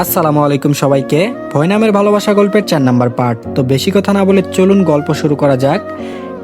আসসালামু আলাইকুম সবাইকে। ভয় নামের ভালোবাসা গল্পের চার নাম্বার পার্ট। তো বেশি কথা না বলে চলুন গল্প শুরু করা যাক।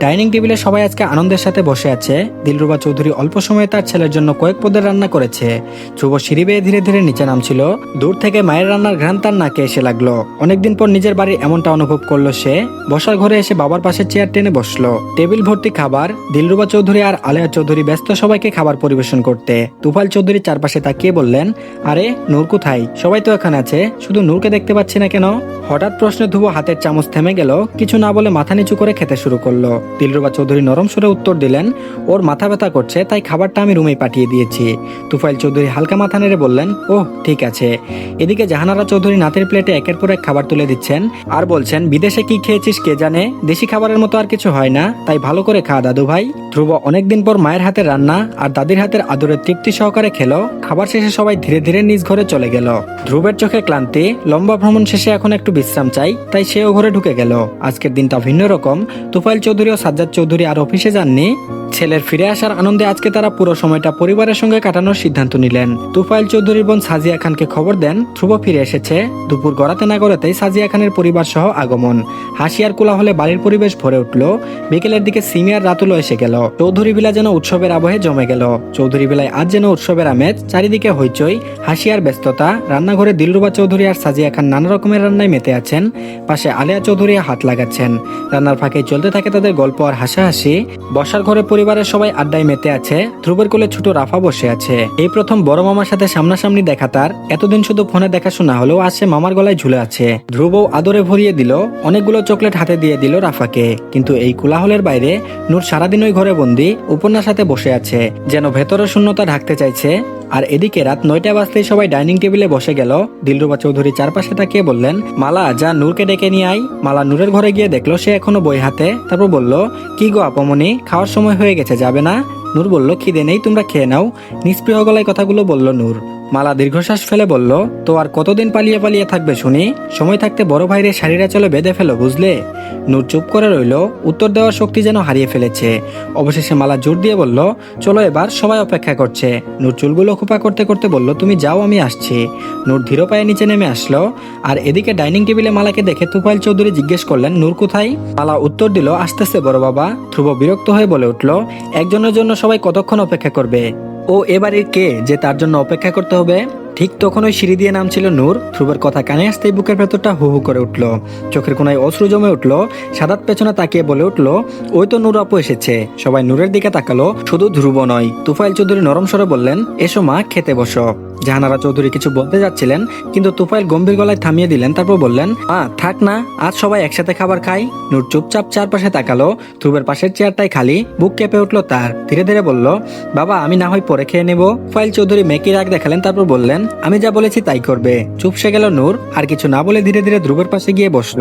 ডাইনিং টেবিলে সবাই আজকে আনন্দের সাথে বসে আছে। দিলরুবা চৌধুরী অল্প সময়ে তার ছেলের জন্য কয়েক পদের রান্না করেছে। ধ্রুব সিঁড়ি বেয়ে ধীরে ধীরে নিচে নামছিল। দূর থেকে মায়ের রান্নার ঘ্রাণ তার নাকে এসে লাগল। অনেকদিন পর নিজের বাড়ি এমনটা অনুভব করল সে। বসার ঘরে এসে বাবার পাশে চেয়ার টেনে বসল। টেবিল ভর্তি খাবার, দিলরুবা চৌধুরী আর আলেয়া চৌধুরী ব্যস্ত সবাইকে খাবার পরিবেশন করতে। তুফাল চৌধুরী চারপাশে তাকিয়ে বললেন, আরে, নূর কোথায়? সবাই তো এখানে আছে। শুধু নূরকে দেখতে পাচ্ছি না কেন? হঠাৎ প্রশ্নে ধ্রুব হাতের চামচ থেমে গেল। কিছু না বলে মাথা নিচু করে খেতে শুরু করল। দিলরুবা চৌধুরী নরম সুরে উত্তর দিলেন, ওর মাথা ব্যথা করছে, তাই খাবারটা আমি রুমে পাঠিয়ে দিয়েছি। তুফাইল চৌধুরী হালকা মাথা নেড়ে বললেন, ওহ, ঠিক আছে। এদিকে জাহানারা চৌধুরী নাতের প্লেটে একের পর এক খাবার তুলে দিচ্ছেন আর বলছেন, বিদেশে কি খেয়েছিস কে জানে? দেশি খাবারের মতো আর কিছু হয় না, তাই ভালো করে খা, দাদু ভাই। ধ্রুব অনেকদিন পর মায়ের হাতের রান্না আর দাদির হাতের আদরের তৃপ্তি সহকারে খেলো। খাবার শেষে সবাই ধীরে ধীরে নিজ ঘরে চলে গেল। ধ্রুবের চোখে ক্লান্তি, লম্বা ভ্রমণ শেষে এখন একটু বিশ্রাম চাই, তাই সেও ঘরে ঢুকে গেল। আজকের দিনটা ভিন্ন রকম। তুফাইল চৌধুরী সাজ্জাদ চৌধুরী আর অফিসে যাননি। ছেলের ফিরে আসার আনন্দে আজকে তারা পুরো সময়টা পরিবারের সঙ্গে কাটানোর সিদ্ধান্ত নিলেন। তুফাইল চৌধুরীর বোন সাজিয়া খানকে খবর দেন, ধ্রুব ফিরে এসেছে। দুপুর গড়াতে না গড়াতেই সাজিয়া খানের পরিবার সহ আগমন। হাসিয়ার কোলাহলে বাড়ির পরিবেশ ভরে উঠল। বিকেলের দিকে সিমিয়ার রাতুলো এসে গেল। চৌধুরী বিলা যেন উৎসবের আবহে জমে গেল। চৌধুরী বিলায় আজ যেন উৎসবের আমেজ, চারিদিকে হইচই হাসিয়ার ব্যস্ততা, রান্নাঘরে দিলরুবা চৌধুরী আর সাজিয়া খান নানা রকমের রান্নায় মেতে আছেন। পাশে আলিয়া চৌধুরী হাত লাগাচ্ছেন। রান্নার ফাঁকে চলতে থাকে তাদের গল্প আর হাসাহাসি। বসার ঘরে পরিবারের সবাই আড্ডায় মেতে আছে, ধ্রুবের কোলে ছোট রাফা বসে আছে। এই প্রথম বড় মামার সাথে সামনাসামনি দেখা তার। এতদিন শুধু ফোনে দেখাশোনা হলেও সে মামার গলায় ঝুলে আছে। ধ্রুব আদরে ভরিয়ে দিল, অনেকগুলো চকলেট হাতে দিয়ে দিল রাফাকে। কিন্তু এই কোলাহলের বাইরে নূর সারাদিন ওই ঘরে বন্দি, উপন্যাস সাথে বসে আছে, যেন ভেতরের শূন্যতা ঢাকতে চাইছে। আর এদিকে রাত নয়টা বাজতেই সবাই ডাইনিং টেবিলে বসে গেল। দিলরুবা চৌধুরী চারপাশে তাকিয়ে বললেন, মালা, যা নূরকে ডেকে নিয়ে আই মালা নূরের ঘরে গিয়ে দেখল, সে এখনও বই হাতে। তারপর বলল, কি গো আপমনি, খাওয়ার সময় হয়ে গেছে, যাবে না? নূর বলল, খিদে নেই, তোমরা খেয়ে নাও। নিষ্প্রিয় গলায় কথাগুলো বলল নূর। মালা দীর্ঘশ্বাস ফেলে বলল, তো আর কতদিন পালিয়ে পালিয়ে থাকবে শুনি? সময় থাকতে বড় ভাইরে শাড়িরা চলে বেঁধে ফেলো, বুঝলে? নূর চুপ করে রইল, উত্তর দেওয়ার শক্তি যেন হারিয়ে ফেলেছে। অবশেষে মালা জোর দিয়ে বলল, চলো এবার সবাই অপেক্ষা করছে। নূর চুলগুলো খোপা করতে করতে বলল, তুমি যাও, আমি আসছি। নূর ধীর পায়ে নিচে নেমে আসলো, আর এদিকে ডাইনিং টেবিলে মালাকে দেখে তুফাইল চৌধুরী জিজ্ঞেস করলেন, নূর কোথায়? মালা উত্তর দিল, আসতেছে বড় বাবা। ধ্রুব বিরক্ত হয়ে বলে উঠল, একজনের জন্য সবাই কতক্ষণ অপেক্ষা করবে? ও, এবারের কে যে তার জন্য অপেক্ষা করতে হবে? ঠিক তখন ওই সিঁড়ি দিয়ে নামছিল নূর। ধ্রুবের কথা কানে আসতেই বুকের ভেতরটা হু হু করে উঠল। চোখের কোনায় অশ্রু জমে উঠল। সাদাত পেছনে তাকিয়ে বলে উঠল, ওই তো নূর আপু এসেছে। সবাই নূরের দিকে তাকালো। শুধু ধ্রুব নয়, তুফাইল চৌধুরী নরম স্বরে বললেন, এসো মা, খেতে বসো। জাহানারা চৌধুরী কিছু বলতে যাচ্ছিলেন, কিন্তু তুফাইল গম্ভীর গলায় থামিয়ে দিলেন, তারপর বললেন, মা, থাক না, আজ সবাই একসাথে খাবার খাই। নূর চুপচাপ চারপাশে তাকালো, ধ্রুবের পাশের চেয়ারটাই খালি, বুক কেঁপে উঠল তার। ধীরে ধীরে বলল, বাবা, আমি না হয় পরে খেয়ে নেব। ফাইল চৌধুরী মেকি রাগ দেখালেন, তারপর বললেন, আমি যা বলেছি তাই করবে। চুপসে গেল নূর, আর কিছু না বলে ধীরে ধীরে ধ্রুবের পাশে গিয়ে বসল।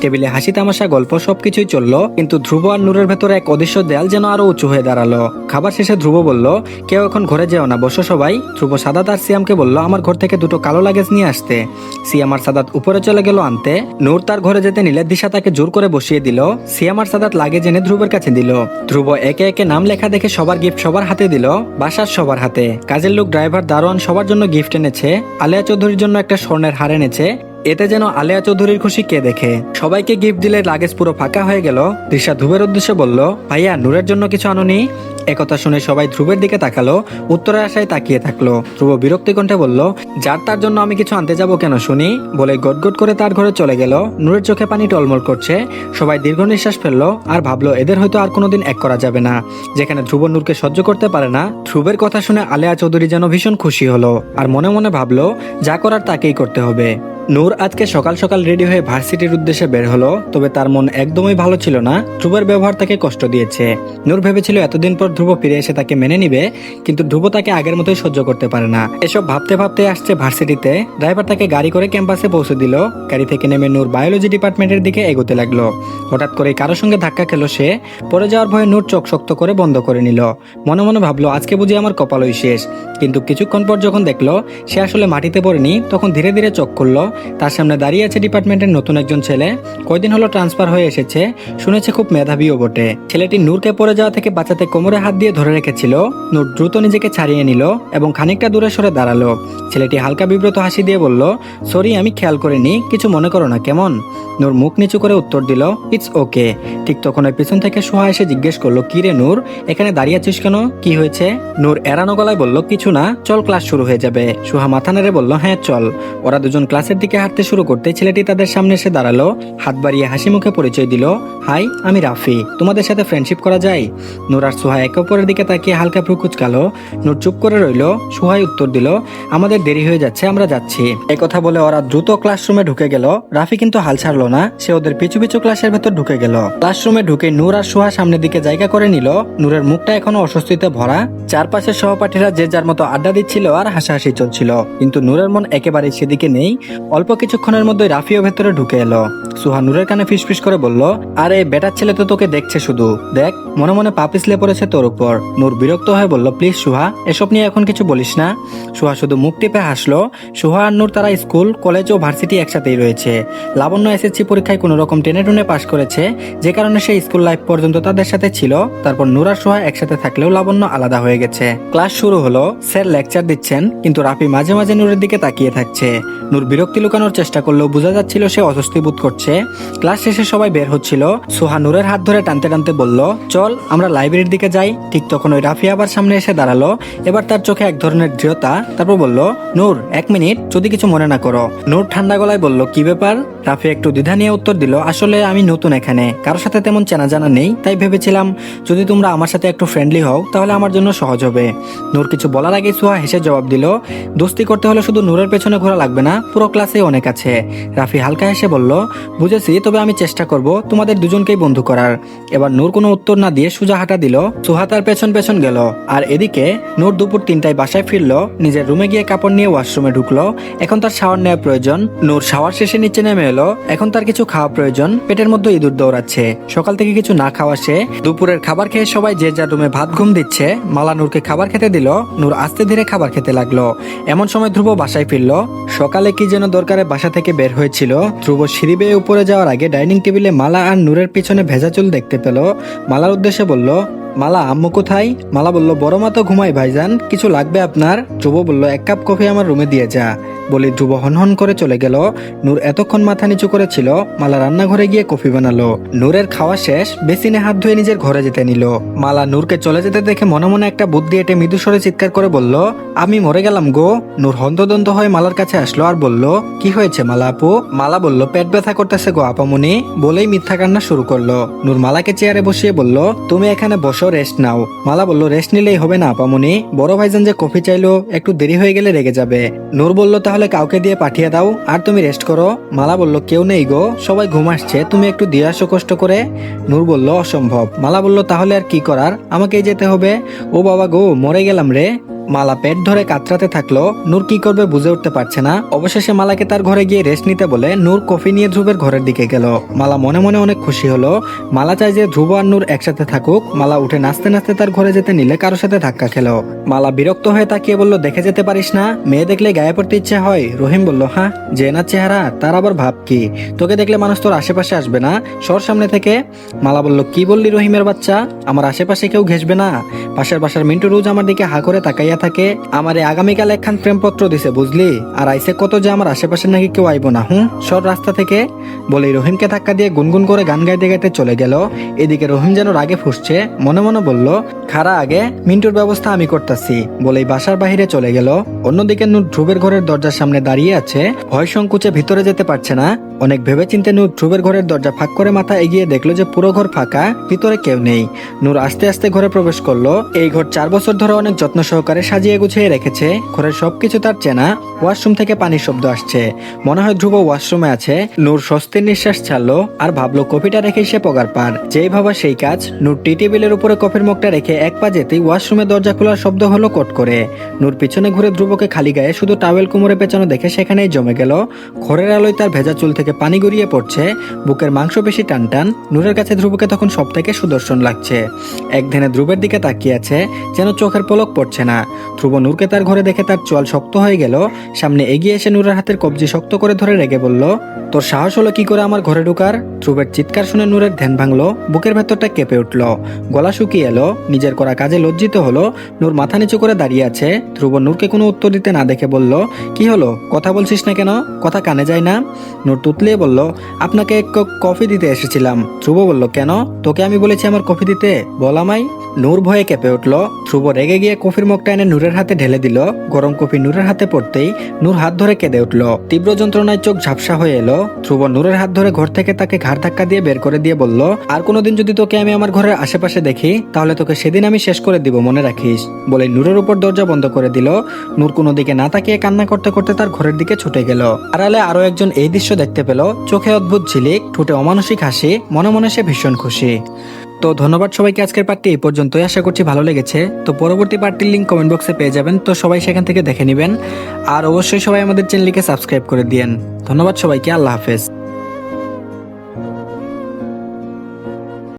টেবিলে হাসি তামাশা, গল্প সবকিছুই চলল, কিন্তু ধ্রুব আর নূরের ভেতরে এক অদৃশ্য দেয়াল যেন আরও উঁচু হয়ে দাঁড়াল। খাবার শেষে ধ্রুব বলল, কেউ এখন ঘরে যেও না, বসো সবাই। ধ্রুব সাদাত আর সিয়ামকে বলল, আমার ঘর থেকে দুটো কালো লাগেজ নিয়ে আসতে। সিয়াম আর সাদাত উপরে চলে গেল আনতে। নূর তার ঘরে যেতে নিলে দিশা তাকে জোর করে বসিয়ে দিল। সিয়াম আর সাদাত লাগেজ এনে ধ্রুবের কাছে দিল। ধ্রুব একে একে নাম লেখা দেখে সবার গিফট সবার হাতে দিল, বাসার সবার হাতে। কাজের লোক ড্রাইভার দারোয়ান সবার জন্য গিফট এনেছে। আলিয়া চৌধুরীর জন্য একটা স্বর্ণের হার এনেছে। এতে যেন আলিয়া চৌধুরীর খুশি কে দেখে। সবাইকে গিফট দিলে লাগেজ পুরো ফাঁকা হয়ে গেল। দিশা ধ্রুবের উদ্দেশ্যে বলল, ভাইয়া, নূরের জন্য কিছু আনুনি? একথা শুনে সবাই ধ্রুবের দিকে তাকালো, উত্তরের আশায় তাকিয়ে থাকল। ধ্রুব বিরক্তি কণ্ঠে বলল, যার তার জন্য আমি কিছু আনতে যাব কেন শুনি? বলে গটগট করে তার ঘরে চলে গেল। নূরের চোখে পানি টলমল করছে। সবাই দীর্ঘ নিঃশ্বাস ফেলল আর ভাবলো, এদের হয়তো আর কোনোদিন এক করা যাবে না। যেখানে ধ্রুব নূরকে সহ্য করতে পারে না, ধ্রুবের কথা শুনে আলেয়া চৌধুরী যেন ভীষণ খুশি হলো আর মনে মনে ভাবলো, যা করার তাকেই করতে হবে। নূর আজকে সকাল সকাল রেডি হয়ে ভার্সিটির উদ্দেশ্যে বের হলো, তবে তার মন একদমই ভালো ছিল না। ধ্রুবের ব্যবহার তাকে কষ্ট দিয়েছে। নূর ভেবেছিল, এতদিন পর ধ্রুব ফিরে এসে তাকে মেনে নিবে, কিন্তু ধ্রুব তাকে আগের মতোই সহ্য করতে পারে না। এসব ভাবতে ভাবতে আসছে ভার্সিটিতে। ড্রাইভার তাকে গাড়ি করে ক্যাম্পাসে পৌঁছে দিল। গাড়ি থেকে নেমে নূর বায়োলজি ডিপার্টমেন্টের দিকে এগোতে লাগল। হঠাৎ করে কারোর সঙ্গে ধাক্কা খেলো সে। পরে যাওয়ার ভয়ে নূর চোখ শক্ত করে বন্ধ করে নিল। মনে মনে ভাবলো, আজকে বুঝি আমার কপালই শেষ। কিন্তু কিছুক্ষণ পর যখন দেখল, সে আসলে মাটিতে পড়েনি, তখন ধীরে ধীরে চোখ খুললো। তার সামনে দাঁড়িয়ে আছে ডিপার্টমেন্টের নতুন একজন ছেলে। কয়দিন হলো ট্রান্সফার হয়ে এসেছে। শুনেছে খুব মেধাবীও বটে। ছেলেটি নূরকে পড়ে যাওয়া থেকে বাঁচাতে কোমরে হাত দিয়ে ধরে রেখেছিল। নূর দ্রুত নিজেকে ছাড়িয়ে নিল এবং খানিকটা দূরে সরে দাঁড়াল। ছেলেটি হালকা বিব্রত হাসি দিয়ে বলল, সরি, আমি খেয়াল করিনি। কিছু মনে করো না, কেমন? নূর মুখ নিচু করে উত্তর দিল, ইটস ওকে। ঠিক তখন ওই পিছন থেকে সোহা এসে জিজ্ঞেস করল, কি রে নূর, এখানে দাঁড়িয়ে আছিস কেন? কি হয়েছে? নূর এরানো গলায় বলল, কিছু না, চল ক্লাস শুরু হয়ে যাবে। সোহা মাথা নেড়ে বলল হ্যাঁ চল। ওরা দুজন ক্লাসের দিকে হাঁটতে শুরু করতে ছেলেটি তাদের সামনে এসে দাঁড়াল। হাত বাড়িয়ে হাসি মুখে পরিচয় দিল, হাই, আমি রাফি। তোমাদের সাথে ফ্রেন্ডশিপ করা যায়? নূর আর সোহা একে অপরের দিকে তাকিয়ে হালকা ভ্রু কুচকালো নূর চুপ করে রইল, সোহাই উত্তর দিল, আমাদের দেরি হয়ে যাচ্ছে, আমরা যাচ্ছি। এই কথা বলে ওরা দ্রুত ক্লাসরুমে ঢুকে গেল। রাফি কিন্তু হাল ছাড়লো না, সে ওদের পিছু পিছু ক্লাসের ভেতর ঢুকে গেল। ক্লাসরুমে ঢুকে নূর আর সোহা সামনের দিকে জায়গা করে নিল। নূরের মুখটা এখনও অস্বস্তিতে ভরা। চারপাশের সহপাঠীরা যে যার মতো আড্ডা দিচ্ছিল আর হাসাহাসি চলছিল। কিন্তু নূরের মন একেবারে সেদিকে নেই। অল্প কিছুক্ষণের মধ্যে রাফিও ভেতরে ঢুকে এলো। সুহা নূরের কানে ফিসফিস করে বলল, আরে, বেটার ছেলে তো তোকে দেখছে শুধু। দেখ, মনে মনে পা পিছলে পড়েছে তোর উপর। নূর বিরক্ত হয়ে বলল, প্লিজ সুহা, এসব নিয়ে এখন কিছু বলিস না। সুহা শুধু মুখ টিপে হাসলো। সুহা আর নূর তারা স্কুল, কলেজ ও ভার্সিটি একসাথেই রয়েছে। লাবণ্য এসএসসি পরীক্ষায় কোনো রকম টেনে টুনে পাশ করেছে, যে কারণে সে স্কুল লাইফ পর্যন্ত তাদের সাথে ছিল। তারপর নূর আর সোহা একসাথে থাকলেও লাবণ্য আলাদা হয়ে গেছে। ক্লাস শুরু হলো, স্যার লেকচার দিচ্ছেন, কিন্তু রাফি মাঝে মাঝে নূরের দিকে তাকিয়ে থাকছে। নূর বিরক্তি লুকানোর চেষ্টা করলেও বোঝা যাচ্ছিল সে অস্বস্তি বোধ করছে। ক্লাস শেষে সবাই বের হচ্ছিল। সোহা নূরের হাত ধরে টানতে টানতে বলল, চল, আমরা লাইব্রেরির দিকে যাই। ঠিক তখন ওই রাফি আবার সামনে এসে দাঁড়াল। এবার তার চোখে এক ধরনের দৃঢ়তা, তারপর বলল, নূর, এক মিনিট, যদি কিছু মনে না করো। নূর ঠান্ডা গলায় বলল, কি ব্যাপার? রাফি একটু দ্বিধা নিয়ে উত্তর দিল, আসলে আমি নতুন এখানে। কারোর সাথে তেমন চেনা জানা নেই, তাই ভেবেছিলাম, যদি তোমরা আমার সাথে একটু ফ্রেন্ডলি হও, তাহলে আমার জন্য সহজ হবে। নূর কিছু বলার আগে সুহা হেসে জবাব দিল, দোস্তি করতে হলে শুধু নূরের পেছনে ঘোরা লাগবে না, পুরো ক্লাসে অনেক আছে। রাফি হালকা হেসে বলল, বুঝেছি, তবে আমি চেষ্টা করব তোমাদের দুজনকেই বন্ধু করার। এবার নূর কোনো উত্তর না দিয়ে সুজা হাঁটা দিল, সুহা তার পেছন পেছন গেল, আর এদিকে নূর দুপুর তিনটায় বাসায় ফিরলো, নিজের রুমে গিয়ে কাপড় নিয়ে ওয়াশরুমে ঢুকলো। এখন তার শাওয়ার নেওয়া প্রয়োজন। নূর শাওয়ার শেষে নিচে নেমে এলো। এখন তার কিছু খাওয়া প্রয়োজন। পেটের মধ্যে ইঁদুর দৌড়াচ্ছে। সকাল থেকে কিছু না খাওয়া সে। দুপুরের খাবার খেয়ে সবাই যে যার রুমে ভাত ঘুম দিচ্ছে, মালা নূরকে খাবার খেতে দিল। নূর আস্তে ধীরে খাবার খেতে লাগল। এমন সময় ধ্রুব বাসায় ফিরলো। সকালে কি যেন দরকারে বাসা থেকে বের হয়েছিল। ধ্রুব সিঁড়ি বেয়ে উপরে যাওয়ার আগে ডাইনিং টেবিলে মালা আর নূরের পিছনে ভেজা চুল দেখতে পেল। মালার উদ্দেশ্যে বলল মালা, আম্মু কোথায়? মালা বলল, বড় মা তো ঘুমাই ভাইজান, কিছু লাগবে আপনার? যুব বলল, এক কাপ কফি আমার রুমে দিয়ে যা। বলে ধ্রুব হনহন করে চলে গেল। নূর এতক্ষণ মাথা নিচু করেছিল, মালা রান্নাঘরে গিয়ে কফি বানালো। নূরের খাওয়া শেষ, বেসিনে হাত ধুয়ে নিজের ঘরে যেতে নিল। মালা নূরকে চলে যেতে দেখে মনে মনে একটা বুদ্ধি এটে মৃদু স্বরে চিৎকার করে বলল, আমি মরে গেলাম গো। নূর হন্তদন্ত হয়ে মালার কাছে আসলো আর বলল, কি হয়েছে মালা আপু? মালা বলল, পেট ব্যথা করতেছে গো আপামুনি। বলেই মিথ্যা কান্না শুরু করল। নূর মালাকে চেয়ারে বসিয়ে বলল, তুমি এখানে বসো, রেস্ট নাও। মালা বলল, রেস্ট নিলেই হবে না আপামুনি। বড় ভাইজান যে কফি চাইলো, একটু দেরি হয়ে গেলে রেগে যাবে। নূর বলল, তাহলে কাউকে দিয়ে পাঠিয়ে দাও, আর তুমি রেস্ট করো। মালা বলল, কেউ নেই গো, সবাই ঘুম আসছে, তুমি একটু দিয়ে আসো কষ্ট করে। নূর বলল, অসম্ভব। মালা বলল, তাহলে আর কি করার? আমাকেই যেতে হবে। ও বাবা গো, মরে গেলাম রে। মালা পেট ধরে কাতরাতে থাকল নূর কি করবে বুঝে উঠতে পারছে না। অবশেষে মালাকে তার ঘরে গিয়ে রেস্ট নিতে বলে নূর কফি নিয়ে ধ্রুবের ঘরের দিকে গেল। মালা মনে মনে অনেক খুশি হলো। মালা চায় যে ধ্রুব আর নূর একসাথে থাকুক। মালা উঠে নাচতে নাচতে তার ঘরে যেতে নিলে কারোর সাথে ধাক্কা খেলো। মালা বিরক্ত হয়ে তাকিয়ে বলল, দেখে যেতে পারিস না? মেয়ে দেখলে গায়ে পড়তে ইচ্ছে হয়? রহিম বলল হ্যাঁ যে না চেহারা, তার আবার ভাব কি? তোকে দেখলে মানুষ তোর আশেপাশে আসবে না? সর সামনে থেকে। মালা বলল, কি বললি রহিমের বাচ্চা? আমার আশেপাশে কেউ ঘেসবে না? পাশের বাসার মিন্টু রোজ আমার দিকে হা করে তাকাইয়া থাকে, আমারে আগামীকাল একখান প্রেমপত্র দিছে, বুঝলি? আর আইসে কত যে আমার আশেপাশে নাকি কেউ আইব না হুম সর রাস্তা থেকে। বলেই রহিমকে ধাক্কা দিয়ে গুনগুন করে গান গাইতে গাইতে চলে গেল। এদিকে রহিম যেন রাগে ফুসছে, মনে মনে বলল, খারা আগে, মিন্টুর ব্যবস্থা আমি করতেছি। বলেই বাসার বাহিরে চলে গেল। অন্যদিকে নূর ধ্রুবের ঘরের দরজার সামনে দাঁড়িয়ে আছে। ভয় সংকুচে ভিতরে যেতে পারছে না। অনেক ভেবে চিন্তে নূর ধ্রুবের ঘরের দরজা ফাঁক করে মাথা এগিয়ে দেখল যে পুরো ঘর ফাঁকা, ভিতরে কেউ নেই। নূর আস্তে আস্তে ঘরে প্রবেশ করল। এই ঘর চার বছর ধরে অনেক যত্ন সহকারে সাজিয়ে গুছিয়ে রেখেছে ঘরের সবকিছু তার চেনা। ওয়াশরুম থেকে পানির শব্দ আসছে। মনে হয় ধ্রুব ওয়াশরুমে আছে। নূর স্বস্তির নিঃশ্বাস ছাড়লো আর ভাবলো কপিটা রেখে সে পগার পার। যেই ভাবা সেই কাজ, নূর টি টেবিলের উপরে কফির মুখটা রেখে এক পা যেতেই ওয়াশরুমে দরজা খোলার শব্দ হলো কট করে। নূর পিছনে ঘুরে ধ্রুবকে খালি গায়ে শুধু টাওয়েল কোমরে পেছানো দেখে সেখানেই জমে গেল। ঘরের আলোয় তার ভেজা চুল থেকে পানি গড়িয়ে পড়ছে। বুকের মাংস বেশি টান টান। নূরের কাছে ধ্রুবকে তখন সব থেকে সুদর্শন লাগছে। এক ধ্যানে ধ্রুবের দিকে তাকিয়ে আছে, যেন চোখের পলক পড়ছে না। ধ্রুব নূরকে তার ঘরে দেখে তার চোয়াল শক্ত হয়ে গেল। সামনে এগিয়ে এসে নূরের হাতের কবজি শক্ত করে ধরে রেগে বলল, তোর সাহস হলো কি করে আমার ঘরে ঢুকার? ধ্রুবের চিৎকার শুনে নূরের ধ্যান ভাঙলো, বুকের ভেতরটা কেঁপে উঠল। গলা শুকিয়ে এলো, নিজের করা কাজে লজ্জিত হলো। নূর মাথা নিচু করে দাঁড়িয়ে আছে। ধ্রুব নূরকে কোনো উত্তর দিতে না দেখে বলল, কি হলো? কথা বলছিস না কেন? কথা কানে যায় না? নূর তুতলিয়ে বলল, আপনাকে এক কফি দিতে এসেছিলাম। ধ্রুব বলল, কেন? তোকে আমি বলেছি আমার কফি দিতে? বল আমায়। নূর ভয়ে কেঁপে উঠল। ধ্রুব রেগে গিয়ে কফির মগটা এনে নূরের হাতে ঢেলে দিল। গরম কফি নূরের হাতে পড়তেই নূর হাত ধরে কেঁদে উঠল। তীব্র যন্ত্রণায় চোখ ঝাপসা হয়ে এলো। ধ্রুব নূরের হাত ধরে ঘর থেকে তাকে ঘাড় ধাক্কা দিয়ে বের করে দিয়ে বলল, আর কোনোদিন যদি তোকে আমি আমার ঘরের আশেপাশে দেখি, তাহলে তোকে সেদিন আমি শেষ করে দিব, মনে রাখিস? বলে নূরের উপর দরজা বন্ধ করে দিল। নূর কোনো দিকে না তাকিয়ে কান্না করতে করতে তার ঘরের দিকে ছুটে গেল। আড়ালে আরও একজন এই দৃশ্য দেখতে পেল। চোখে অদ্ভুত ঝিলিক, ঠোঁটে অমানসিক হাসি, মনে মনে সে ভীষণ খুশি। তো ধন্যবাদ সবাইকে আজকের পার্টটি এই পর্যন্তই। আশা করছি ভালো লেগেছে। তো পরবর্তী পার্টির লিঙ্ক কমেন্ট বক্সে পেয়ে যাবেন। তো সবাই সেখান থেকে দেখে নেবেন। আর অবশ্যই সবাই আমাদের চ্যানেলকে সাবস্ক্রাইব করে দিয়েন। ধন্যবাদ সবাইকে। আল্লাহ হাফেজ।